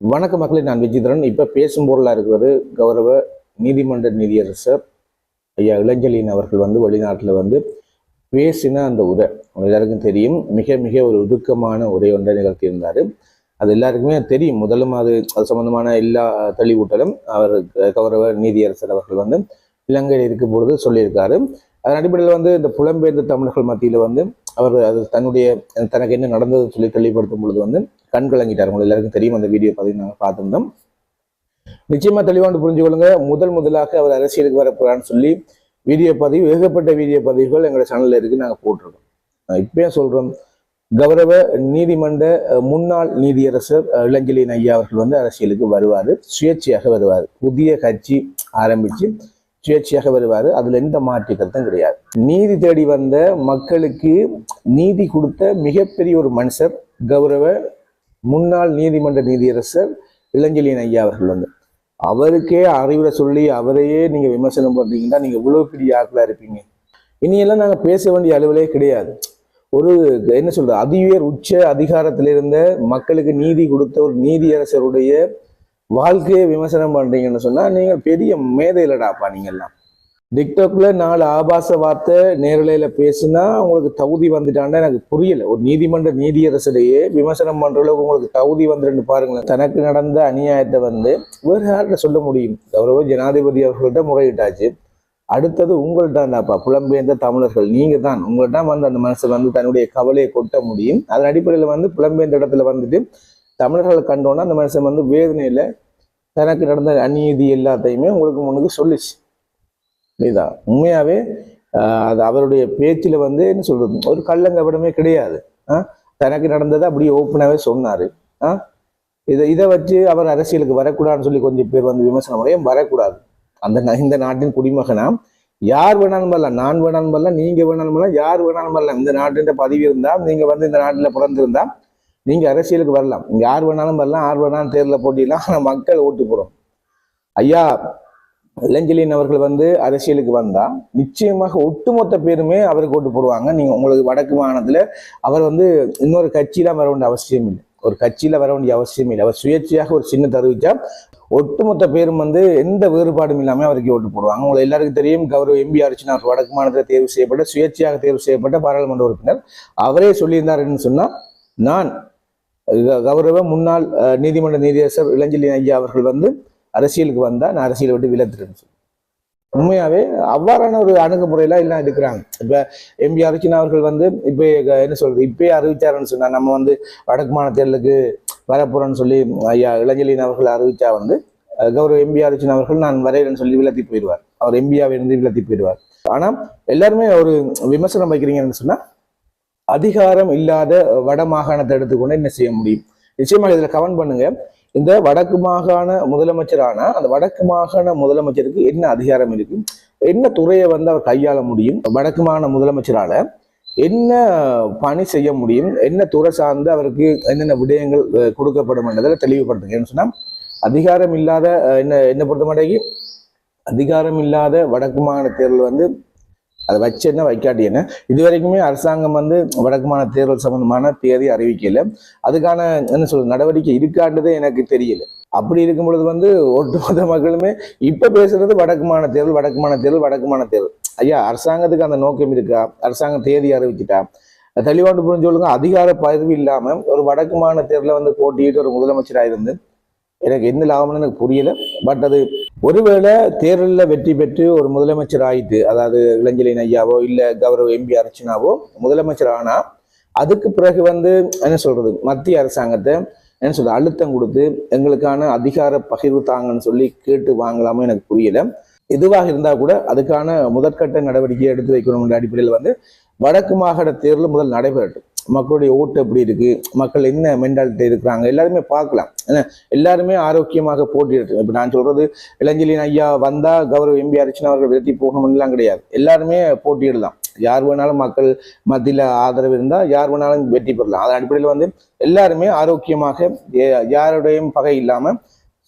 வணக்க மக்களே நான் விஜிதரன். இப்போ பேசும் பொருளாக இருக்கிறது கௌரவ நீதிமன்ற நீதியரசர் ஐயா இளஞ்சலின் அவர்கள் வந்து வெளிநாட்டில் வந்து பேசின அந்த உரை. எல்லாருக்கும் தெரியும். மிக மிக ஒரு உருக்கமான உரை ஒன்றை நிகழ்த்தியிருந்தார். அது எல்லாருக்குமே தெரியும். முதலும் அது அது சம்பந்தமான எல்லா தெளிவூட்டலும் அவர் கௌரவ நீதியரசர் அவர்கள் வந்து இலங்கையில் இருக்கும் பொழுது சொல்லியிருக்காரு. அதன் அடிப்படையில் வந்து இந்த புலம்பெயர்ந்த தமிழர்கள் மத்தியில் வந்து அவர் அது தன்னுடைய தனக்கு என்ன நடந்ததுன்னு சொல்லி தெளிவுபடுத்தும் பொழுது வந்து கண் கலங்கிட்டார். உங்களுக்கு எல்லாருக்கும் தெரியும் அந்த வீடியோ பதிவு நாங்கள் பார்த்திருந்தோம். நிச்சயமா தெளிவாண்டு புரிஞ்சுக்கொள்ளுங்க முதல் முதலாக அவர் அரசியலுக்கு வரப்போறான்னு சொல்லி வீடியோ பதிவு ஏகப்பட்ட வீடியோ பதிவுகள் எங்களோட சேனல்ல இருக்கு நாங்கள் போட்டிருக்கோம். இப்பயே இப்பயும் சொல்றோம் கௌரவ நீதிமன்ற முன்னாள் நீதியரசர் இளஞ்சலின் ஐயா அவர்கள் வந்து அரசியலுக்கு வருவார். சுயேட்சையாக வருவார். புதிய கட்சி ஆரம்பிச்சு சுயேட்சையாக வருவார். அதுல எந்த மாற்று கருத்தும் கிடையாது. நீதி தேடி வந்த மக்களுக்கு நீதி கொடுத்த மிகப்பெரிய ஒரு மனுஷர் கௌரவ முன்னாள் நீதிமன்ற நீதியரசர் இளஞ்சலியன் ஐயா அவர்கள் வந்து. அவருக்கே அறிவுரை சொல்லி அவரையே நீங்க விமர்சனம் பண்றீங்கன்னா நீங்க இவ்வளோ பெரிய ஆட்களா இருப்பீங்க. இனியெல்லாம் நாங்கள் பேச வேண்டிய அளவிலே கிடையாது. ஒரு என்ன சொல்றது அதிவேர் உச்ச அதிகாரத்தில் இருந்த மக்களுக்கு நீதி கொடுத்த ஒரு நீதியரசருடைய வாழ்க்கையை விமர்சனம் பண்றீங்கன்னு சொன்னா நீங்கள் பெரிய மேதையிலடாப்பா நீங்க எல்லாம் டிக்டாக்ல நாலு ஆபாச வார்த்தை நேரலையில பேசினா உங்களுக்கு தகுதி வந்துட்டாண்டா எனக்கு புரியல. ஒரு நீதிமன்ற நீதியரசரையே விமர்சனம் பண்ற அளவுக்கு உங்களுக்கு தகுதி வந்துருன்னு பாருங்களேன். தனக்கு நடந்த அநியாயத்தை வந்து வேறு யார்கிட்ட சொல்ல முடியும்? கௌரவ ஜனாதிபதி அவர்கள்ட்ட முறையிட்டாச்சு. அடுத்தது உங்கள்ட்டாண்டாப்பா புலம்பெயர்ந்த தமிழர்கள் நீங்க தான் உங்கள்ட்ட வந்து அந்த மனசு வந்து தன்னுடைய கவலையை கொட்ட முடியும். அதன் அடிப்படையில் வந்து புலம்பெயர்ந்த இடத்துல வந்துட்டு தமிழர்களை கண்டோன்னா அந்த மனுஷன் வந்து வேதனையில தனக்கு நடந்த அநீதி எல்லாத்தையுமே உங்களுக்கு முன்னுக்கு சொல்லிச்சு. புரியுதா? உண்மையாவே ஆஹ், அது அவருடைய பேச்சில் வந்து என்ன சொல்றது? ஒரு கள்ளங்கபடமே கிடையாது. ஆ? தனக்கு நடந்ததை அப்படியே ஓப்பனாகவே சொன்னாரு. ஆ இதை இதை வச்சு அவர் அரசியலுக்கு வரக்கூடாதுன்னு சொல்லி கொஞ்சம் பேர் வந்து விமர்சனம் பண்ண, வரக்கூடாது. அந்த இந்த நாட்டின் குடிமகனா? யார் வேணாலும் வரலாம். நான் வேணாலும் வரலாம் நீங்க வேணாலும் வரலாம் யார் வேணாலும் வரலாம். இந்த நாட்டின் பதவி இருந்தால் நீங்க வந்து இந்த நாட்டில் பிறந்திருந்தா நீங்க அரசியலுக்கு வரலாம். நீங்க யார் வேணாலும் வரலாம் யார் வேணாலும் தேர்தலில் போட்டிடலாம் ஆனால் மக்கள் ஓட்டு போகிறோம் ஐயா இளஞ்செழியன் அவர்கள் வந்து அரசியலுக்கு வந்தால் நிச்சயமாக ஒட்டுமொத்த பேருமே அவருக்கு ஓட்டு போடுவாங்க. நீங்கள் உங்களுக்கு வடக்கு மாநிலத்துல அவர் வந்து இன்னொரு கட்சியெலாம் வர வேண்டிய அவசியம் இல்லை. ஒரு கட்சியில் வர வேண்டிய அவசியம் இல்லை. அவர் சுயேட்சையாக ஒரு சின்ன அறிவிச்சா ஒட்டுமொத்த பேரும் வந்து எந்த வேறுபாடும் இல்லாமல் அவருக்கு ஓட்டு போடுவாங்க. உங்களை எல்லாருக்கும் தெரியும் கௌரவ எம்பி அர்ச்சனா வடக்கு மாநிலத்தில் தேர்வு செய்யப்பட்ட சுயேட்சையாக தேர்வு செய்யப்பட்ட பாராளுமன்ற உறுப்பினர். அவரே சொல்லியிருந்தாருன்னு சொன்னால் நான் க- கௌரவ முன்னாள் நீதிமன்ற நீதியரசர் இளஞ்சலி ஐயா அவர்கள் வந்து அரசியலுக்கு வந்தால் நான் அரசியலை விட்டு விலத்துறேன்னு சொல்லி. உண்மையாகவே அவ்வாறான ஒரு அணுகுமுறையெல்லாம் எல்லாம் எடுக்கிறாங்க. இப்போ எம்பி அர்ச்சனா அவர்கள் வந்து இப்போ என்ன சொல்றது? இப்பயே அறிவிச்சாருன்னு சொன்னால் நம்ம வந்து வடக்கு மாநில தேர்தலுக்கு சொல்லி ஐயா இளஞ்சலின் அவர்கள் அறிவிச்சா வந்து கௌரவ எம்பி அர்ச்சனா அவர்கள் நான் வரையிறேன்னு சொல்லி விலத்தி போயிடுவார். அவர் எம்பியாவை இருந்து விலத்தி போயிடுவார். ஆனால் எல்லாருமே ஒரு விமர்சனம் வைக்கிறீங்கன்னு சொன்னால் அதிகாரம் இல்லாத வட மாகாணத்தை எடுத்துக்கொண்டு என்ன செய்ய முடியும்? நிச்சயமாக இதில் கவன் பண்ணுங்க. இந்த வடக்கு மாகாண முதலமைச்சரான அந்த வடக்கு மாகாண முதலமைச்சருக்கு என்ன அதிகாரம் இருக்கு? என்ன துறையை வந்து அவர் கையாள முடியும்? வடக்கு மாகாண முதலமைச்சரால என்ன பணி செய்ய முடியும்? என்ன துறை சார்ந்து அவருக்கு என்னென்ன விடயங்கள் கொடுக்கப்படும் என்றதில் தெளிவுபடுத்துங்க. ஏன்னு சொன்னால் அதிகாரம் இல்லாத என்ன என்ன பொறுத்த மாட்டேங்கி அதிகாரம் இல்லாத வடக்கு மாகாண தேர்தல் வந்து அதை வச்சு என்ன வைக்காட்டி என்ன? இது வரைக்குமே அரசாங்கம் வந்து வடக்கு தேர்தல் சம்பந்தமான தேதி அறிவிக்கல. அதுக்கான என்ன சொல்றது நடவடிக்கை இருக்கான்றதே எனக்கு தெரியல. அப்படி இருக்கும் பொழுது வந்து ஒட்டுமொத்த மக்களுமே இப்ப பேசுறது வடக்கு தேர்தல் வடக்கு தேர்தல் வடக்குமான தேர்தல். ஐயா அரசாங்கத்துக்கு அந்த நோக்கம் இருக்கா? அரசாங்கம் தேதி அறிவிச்சிட்டா தெளிவாண்டு புரிஞ்சு சொல்லுங்க அதிகார பதவி இல்லாம ஒரு வடக்கு தேர்தல வந்து போட்டியிட்டு ஒரு முதலமைச்சராக இருந்து எனக்கு எந்த லாபம்னு எனக்கு புரியல. பட் அது ஒருவேளை தேர்தலில் வெற்றி பெற்று ஒரு முதலமைச்சர் ஆயிட்டு அதாவது இளஞ்சலின் ஐயாவோ இல்லை கௌரவ எம்பி அர்ச்சனாவோ முதலமைச்சர் ஆனால் அதுக்கு பிறகு வந்து என்ன சொல்கிறது மத்திய அரசாங்கத்தை என்ன சொல்கிறது அழுத்தம் கொடுத்து எங்களுக்கான அதிகார பகிர்வு தாங்கன்னு சொல்லி கேட்டு வாங்கலாமோ எனக்கு புரியல. எதுவாக இருந்தால் கூட அதுக்கான முதற்கட்ட நடவடிக்கையை எடுத்து வைக்கணும்ன்ற அடிப்படையில் வந்து வடக்கு மாகாண தேர்தல் முதல் நடைபெறட்டும். மக்களுடைய ஓட்டு எப்படி இருக்குது மக்கள் என்ன மென்டாலிட்டி இருக்கிறாங்க? எல்லாருமே பார்க்கலாம். என்ன எல்லாருமே ஆரோக்கியமாக போட்டியிடட்டும் இப்போ நான் சொல்கிறது இளஞ்சலின் ஐயா வந்தால் கௌரவ எம்பி அர்ச்சனா அவர்கள் விரட்டி போகணும்லாம் கிடையாது. எல்லாருமே போட்டியிடலாம். யார் வேணாலும் மக்கள் மத்தியில் ஆதரவு இருந்தால் யார் வேணாலும் வெற்றி பெறலாம். அதன் அடிப்படையில் வந்து எல்லாருமே ஆரோக்கியமாக யாருடையும் பகை இல்லாமல்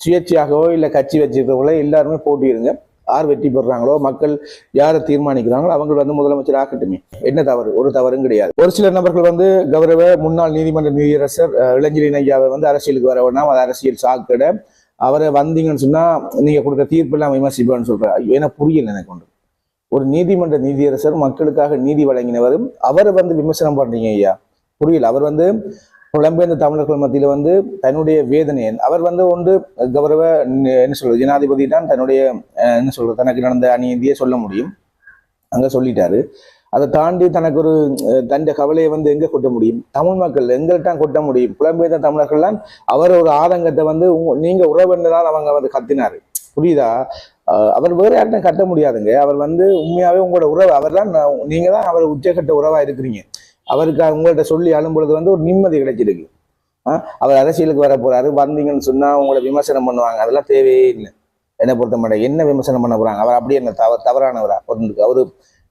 சுயேட்சையாகவோ இல்லை கட்சி வச்சிருக்கவங்களோ எல்லாருமே போட்டியிடுங்க. யார் வெற்றி பெறாங்களோ மக்கள் யாரை தீர்மானிக்கிறாங்களோ அவங்க வந்து முதலமைச்சர் ஆக்கட்டுமே. என்ன தவறு? ஒரு தவறும் கிடையாது. ஒரு சில நபர்கள் வந்து கௌரவ முன்னாள் நீதிமன்ற நீதியரசர் இளைஞரின் ஐயாவை வந்து அரசியலுக்கு வர வேணாம். அது அரசியல் சாக்கடை. அவரை வந்தீங்கன்னு சொன்னா நீங்க கொடுத்த தீர்ப்பெல்லாம் விமர்சிப்பேன்னு சொல்றாரு. ஏன்னா புரியல எனக்கு ஒன்று. ஒரு நீதிமன்ற நீதியரசர் மக்களுக்காக நீதி வழங்கினவரும் அவரை வந்து விமர்சனம் பண்றீங்க ஐயா. புரியல. அவர் வந்து புலம்பெயர்ந்த தமிழர்கள் மத்தியில் வந்து தன்னுடைய வேதனையை அவர் வந்து ஒன்று கௌரவ என்ன சொல்றது ஜனாதிபதி தான் தன்னுடைய என்ன சொல்றது தனக்கு நடந்த அநீதியை சொல்ல முடியும். அங்கே சொல்லிட்டாரு. அதை தாண்டி தனக்கு ஒரு தண்ட கவலையை வந்து எங்கே கொட்ட முடியும்? தமிழ் மக்கள் எங்கள்கிட்ட கொட்ட முடியும்? புலம்பெயர்ந்த தமிழர்கள்லாம் அவர் ஒரு ஆதங்கத்தை வந்து நீங்க உறவுன்றதால் அவங்க வந்து கத்தினாரு. புரியுதா? அவர் வேறு யார்ட்டும் கட்ட முடியாதுங்க. அவர் வந்து உண்மையாவே உங்களோட உறவு அவர் தான் நீங்க தான் அவர் உச்சக்கட்ட உறவா இருக்கிறீங்க. அவருக்கு உங்கள்ட்ட சொல்லி அழும்பொழுது வந்து ஒரு நிம்மதி கிடைச்சிருக்கு. ஆஹ் அவர் அரசியலுக்கு வர போறாரு வந்தீங்கன்னு சொன்னா உங்களை விமர்சனம் பண்ணுவாங்க. அதெல்லாம் தேவையே இல்லை. என்னை பொறுத்த மாட்டேன். என்ன விமர்சனம் பண்ண போறாங்க? அவர் அப்படியே என்ன தவ தவறானவரா? ஒரு அவரு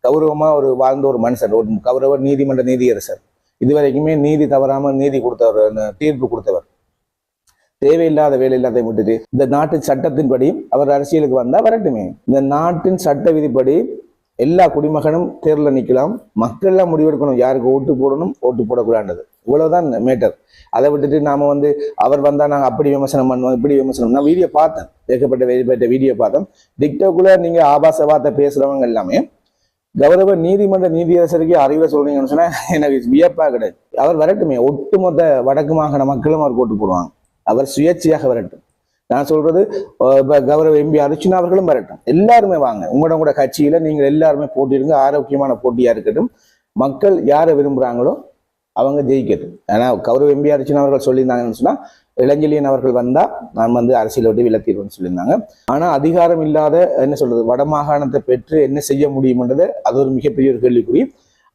கௌரவமா ஒரு வாழ்ந்த ஒரு மனுஷன் ஒரு கௌரவ நீதிமன்ற நீதியரசர். இதுவரைக்குமே நீதி தவறாம நீதி கொடுத்தவர் தீர்ப்பு கொடுத்தவர். தேவையில்லாத வேலை எல்லாத்தையும் விட்டுட்டு இந்த நாட்டு சட்டத்தின்படி அவர் அரசியலுக்கு வந்தா வரட்டுமே. இந்த நாட்டின் சட்ட விதிப்படி எல்லா குடிமகனும் தேர்தலில் நிற்கலாம். மக்கள்லாம் முடிவெடுக்கணும். யாருக்கு ஓட்டு போடணும்? ஓட்டு போடக்கூடாது இவ்வளவுதான் மேட்டர் அதை விட்டுட்டு நாம வந்து அவர் வந்தா நாங்க அப்படி விமர்சனம் பண்ணுவோம் இப்படி விமர்சனம். நான் வீடியோ பார்த்தேன். ஏற்கப்பட்ட ஏற்பட்ட வீடியோ பார்த்தேன். டிக்டோக்குள்ள நீங்க ஆபாச வார்த்தை பேசுறவங்க எல்லாமே கௌரவ நீதிமன்ற நீதியரசருக்கு அறிவை சொல்றீங்கன்னு சொன்னா எனக்கு வியப்பா கிடையாது. அவர் வரட்டுமே. ஒட்டுமொத்த வடக்கு மாகாண மக்களும் அவர் ஓட்டு போடுவாங்க. அவர் சுயேட்சையாக வரட்டும். நான் சொல்றது கௌரவ எம்பி அர்ச்சுனா அவர்களும் வரட்டும். எல்லாருமே வாங்க. உங்களோட கூட கட்சியில நீங்கள் எல்லாருமே போட்டிடுங்க ஆரோக்கியமான போட்டியா இருக்கட்டும். மக்கள் யாரை விரும்புறாங்களோ அவங்க ஜெயிக்கட்டும். ஏன்னா கௌரவ எம்பி அர்ச்சுனா அவர்கள் சொல்லியிருந்தாங்கன்னு சொன்னா இளஞ்சலியன் அவர்கள் வந்தா நான் வந்து அரசியல் விட்டு விலத்திடுவேன்னு சொல்லியிருந்தாங்க. ஆனா அதிகாரம் இல்லாத என்ன சொல்றது வடமாகாணத்தை பெற்று என்ன செய்ய முடியும்ன்றது அது ஒரு மிகப்பெரிய ஒரு கேள்விக்குறி.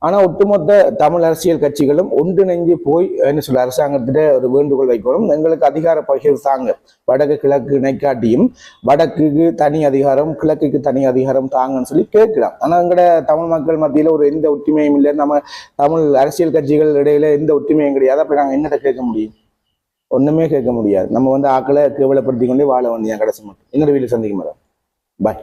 ஆனால் ஒட்டுமொத்த தமிழ் அரசியல் கட்சிகளும் ஒன்றிணைஞ்சு போய் என்ன சொல்ல அரசாங்கத்திட்ட ஒரு வேண்டுகோள் வைக்கணும். எங்களுக்கு அதிகார பகிர்வு தாங்க. வடக்கு கிழக்கு இணைக்காட்டியும் வடக்குக்கு தனி அதிகாரம் கிழக்குக்கு தனி அதிகாரம் தாங்கன்னு சொல்லி கேட்கலாம். ஆனால் எங்கட தமிழ் மக்கள் மத்தியில் ஒரு எந்த ஒற்றுமையும் இல்லை. நம்ம தமிழ் அரசியல் கட்சிகள் இடையில எந்த ஒற்றுமையும் கிடையாது. அப்போ நாங்கள் என்னட்ட கேட்க முடியும்? ஒன்றுமே கேட்க முடியாது. நம்ம வந்து ஆக்களை கேவலப்படுத்தி கொண்டே வாழ வேண்டிய கடைசி மட்டும். இன்னொரு வீட்டில் சந்திக்கும் மேடம் பாய்